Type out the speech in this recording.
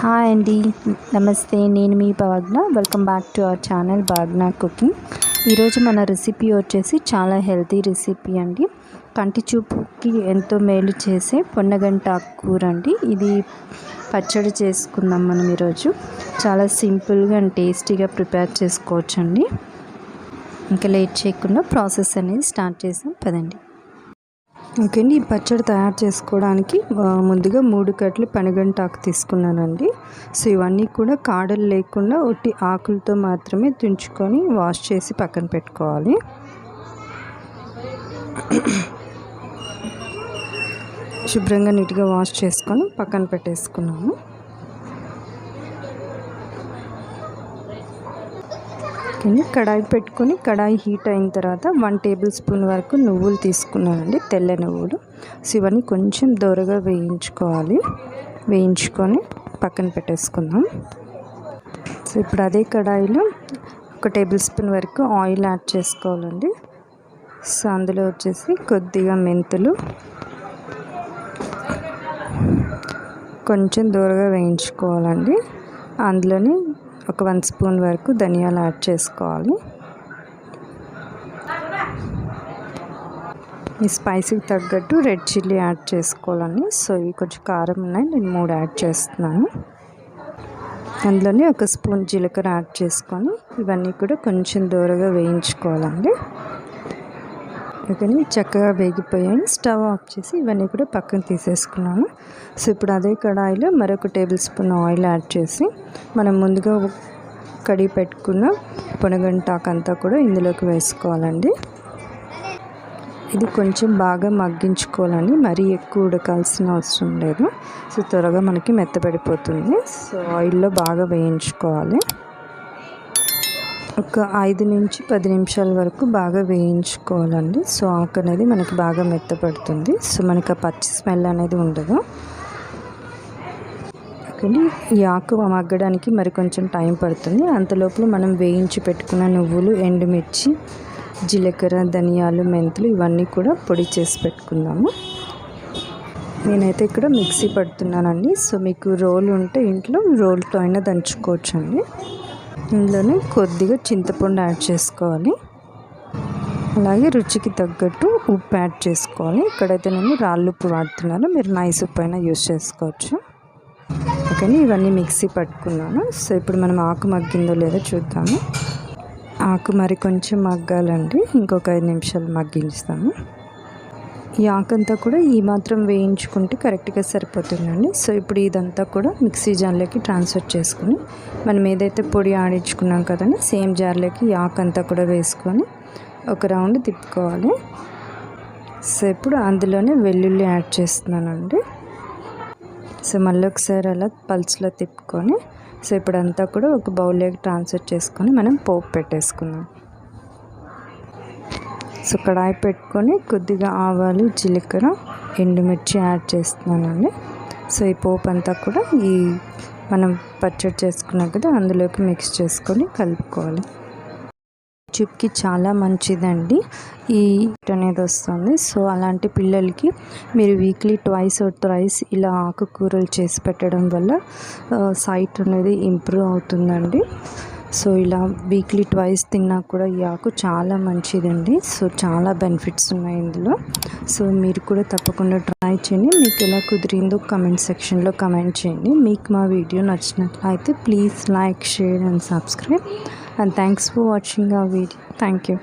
Hi అండి. నమస్తే నేను మీ Bhagna. Welcome back to our channel Bhagna cooking ఈరోజు మన రెసిపీ వచ్చేసి చాలా హెల్తీ రెసిపీ అండి. కంటి చూపుకి ఎంతో మేలు చేసే పొన్నగంట కూర అండి. ఇది పచ్చడి చేసుకుందాం మనం ఈరోజు చాలా సింపుల్గా అండ్ టేస్టీగా ప్రిపేర్ చేసుకోవచ్చండి. ఇంకా లేట్ చేయకుండా ప్రాసెస్ అనేది స్టార్ట్ చేసాం పదండి. ఓకే అండి ఈ పచ్చడి తయారు చేసుకోవడానికి ముందుగా మూడు కట్టలు పనగంటాకు తీసుకున్నానండి. సో ఇవన్నీ కూడా కాడలు లేకుండా ఒట్టి ఆకులతో మాత్రమే తుంచుకొని వాష్ చేసి పక్కన పెట్టుకోవాలి. శుభ్రంగా నీట్గా వాష్ చేసుకొని పక్కన పెట్టేసుకున్నాము ఓకే కడాయి పెట్టుకొని కడాయి హీట్ అయిన తర్వాత వన్ టేబుల్ స్పూన్ వరకు నువ్వులు తీసుకున్నానండి తెల్ల నువ్వులు. సో ఇవన్నీ కొంచెం దోరగా వేయించుకోవాలి. వేయించుకొని పక్కన పెట్టేసుకుందాం. సో ఇప్పుడు అదే కడాయిలో ఒక టేబుల్ స్పూన్ వరకు ఆయిల్ యాడ్ చేసుకోవాలండి. సో అందులో వచ్చేసి కొద్దిగా మెంతులు. కొంచెం దూరగా వేయించుకోవాలండి. అందులోని ఒక వన్ స్పూన్ వరకు ధనియాలు యాడ్ చేసుకోవాలి. ఈ స్పైసీకి తగ్గట్టు రెడ్ చిల్లీ యాడ్ చేసుకోవాలండి. సో ఇవి కొంచెం కారం ఉన్నాయి నేను మూడు యాడ్ చేస్తున్నాను. అందులోనే ఒక స్పూన్ జీలకర్ర యాడ్ చేసుకొని ఇవన్నీ కూడా కొంచెం దూరగా వేయించుకోవాలండి. ఇవన్నీ చక్కగా వేగిపోయాయి స్టవ్ ఆఫ్ చేసి ఇవన్నీ కూడా పక్కన తీసేసుకున్నాను. సో ఇప్పుడు అదే కడాయిలో మరొక టేబుల్ స్పూన్ ఆయిల్ యాడ్ చేసి మనం ముందుగా కడిగి పెట్టుకున్న పొనగంటాకంతా కూడా ఇందులోకి వేసుకోవాలండి. ఇది కొంచెం బాగా మగ్గించుకోవాలండి. మరీ ఎక్కువ ఉడకాల్సిన అవసరం లేదు. సో త్వరగా మనకి మెత్తబడిపోతుంది. సో ఆయిల్లో బాగా వేయించుకోవాలి. ఒక ఐదు నుంచి పది నిమిషాల వరకు బాగా వేయించుకోవాలండి. సో ఆకు అనేది మనకి బాగా మెత్తపడుతుంది. సో మనకి ఆ పచ్చి స్మెల్ అనేది ఉండదు. ఓకే ఈ ఆకు మగ్గడానికి మరి కొంచెం టైం పడుతుంది. అంతలోపల మనం వేయించి పెట్టుకున్న నువ్వులు ఎండుమిర్చి జీలకర్ర ధనియాలు మెంతులు ఇవన్నీ కూడా పొడి చేసి పెట్టుకుందాము. నేనైతే ఇక్కడ మిక్సీ పడుతున్నానండి. సో మీకు రోల్ ఉంటే ఇంట్లో రోల్తో అయినా దంచుకోవచ్చండి. ఇందులోనే కొద్దిగా చింతపండు యాడ్ చేసుకోవాలి. అలాగే రుచికి తగ్గట్టు ఉప్పు యాడ్ చేసుకోవాలి. ఇక్కడైతే నేను రాళ్ళు ఉప్పు వాడుతున్నాను. మీరు నైస్ ఉప్పు అయినా యూస్ చేసుకోవచ్చు. ఓకేనా? ఇవన్నీ మిక్సీ పట్టుకున్నాను. సో ఇప్పుడు మనం ఆకు మగ్గిందో లేదో చూద్దాము. ఆకు మరి కొంచెం మగ్గాలండి. ఇంకొక ఐదు నిమిషాలు మగ్గించుతాము. ఈ ఆకంతా కూడా ఈ మాత్రం వేయించుకుంటే కరెక్ట్గా సరిపోతుందండి. సో ఇప్పుడు ఇదంతా కూడా మిక్సీ జార్లోకి ట్రాన్స్ఫర్ చేసుకుని మనం ఏదైతే పొడి ఆడించుకున్నాం కదండి సేమ్ జార్లోకి ఈ ఆకంతా కూడా వేసుకొని ఒక రౌండ్ తిప్పుకోవాలి. సో ఇప్పుడు అందులోనే వెల్లుల్లి యాడ్ చేస్తున్నానండి. సో మళ్ళీ ఒకసారి అలా పల్స్లో తిప్పుకొని సో ఇప్పుడు అంతా కూడా ఒక బౌల్లోకి ట్రాన్స్ఫర్ చేసుకొని మనం పోపు పెట్టేసుకుందాం. సో కడాయి పెట్టుకొని కొద్దిగా ఆవాలు జీలకర్ర ఎండుమిర్చి యాడ్ చేస్తున్నానండి. సో ఈ పోపు అంతా కూడా ఈ మనం పచ్చడి చేసుకున్నాం కదా అందులోకి మిక్స్ చేసుకొని కలుపుకోవాలి. చూపుకి చాలా మంచిదండి. ఈ అనేది వస్తుంది. సో అలాంటి పిల్లలకి మీరు వీక్లీ ట్వైస్ ఆర్ థ్రైస్ ఇలా ఆకుకూరలు చేసి పెట్టడం వల్ల సైట్ అనేది ఇంప్రూవ్ అవుతుందండి. సో ఇలా వీక్లీ ట్వైస్ తిన్నా కూడా ఈ ఆకు చాలా మంచిదండి. సో చాలా బెనిఫిట్స్ ఉన్నాయి ఇందులో. సో మీరు కూడా తప్పకుండా ట్రై చేయండి. మీకు ఎలా కుదిరిందో కమెంట్ సెక్షన్లో కమెంట్ చేయండి. మీకు మా వీడియో నచ్చినట్లయితే please like share and subscribe and thanks for watching ఆ వీడియో థ్యాంక్ యూ